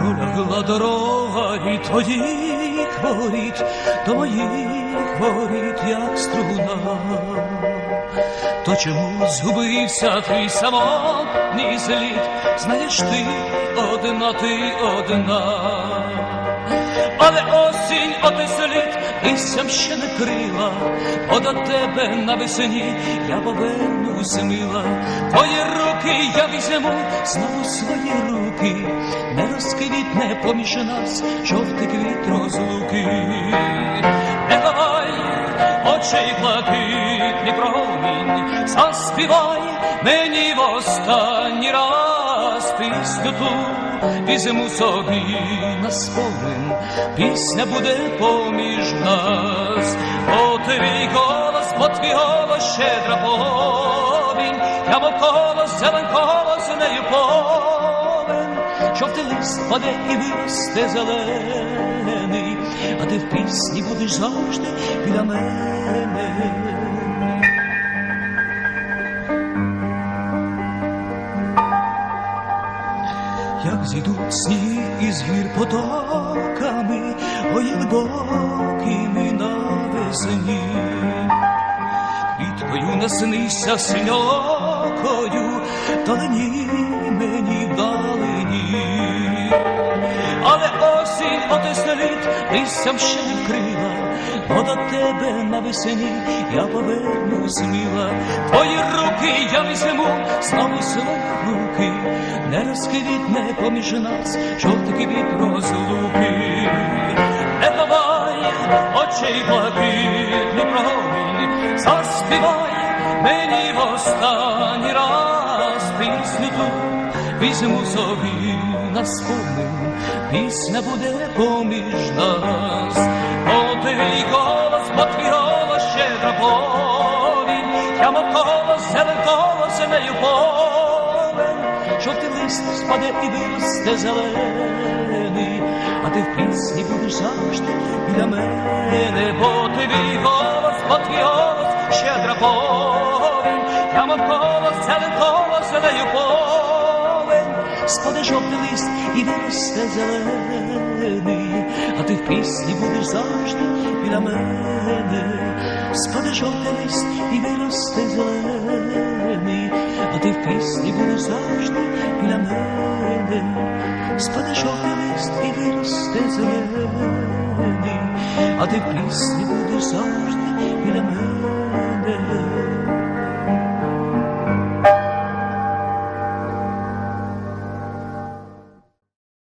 Пролягла дорога від твоїх воріт до моїх воріт, як струна. То чому згубився твій самотній слід? Знаєш ти одна, ти одна. Але осінь оте слід листям ще не крила, бо до тебе навесні я повернусь мила. Твої руки я візьму, знову свої руки, не розквітне поміж нас жовтий квіт розлуки. Не ховай очей блакитний промінь, заспівай мені в останній раз ту візьму собі на спомин, пісня буде поміж нас, бо твій голос, бо твій голос щедра повінь, я колос, зелен колос нею повен, жовтий лист паде і виросте зелений, а ти в пісні будеш завжди біля мене. Як зійдуть сніги із гір потоками, ой, як довгими навесні. Квіткою наснися синьокою, далині мені вдалині. Але осінь оте літ листям ще не вкрила, бо до тебе навесні я поверну сміла. Твої руки я візьму, знову свої руки, не розквітне поміж нас жовтий квіт розлуки. Не давай очей блакитний промінь, заспівай мені в останній раз пісню ту візьму собі на спомин, пісня буде поміж нас, бо твій голос, голос щедра повінь, я колос, зелен колос нею повен, жовтий лист спаде і виросте зелений, а ти в пісні будеш завжди біля мене, бо твій голос, бо твій голос щедра повінь, мов колос, зелен колос нею повен, спаде жовтий лист і виросте зелений, а ти в пісні будеш завжди біля мене, спаде жовтий лист і виросте зелений, а ти в пісні будеш завжди біля мене, спаде жовтий лист і виросте зелений, а ти в пісні будеш завжди біля мене.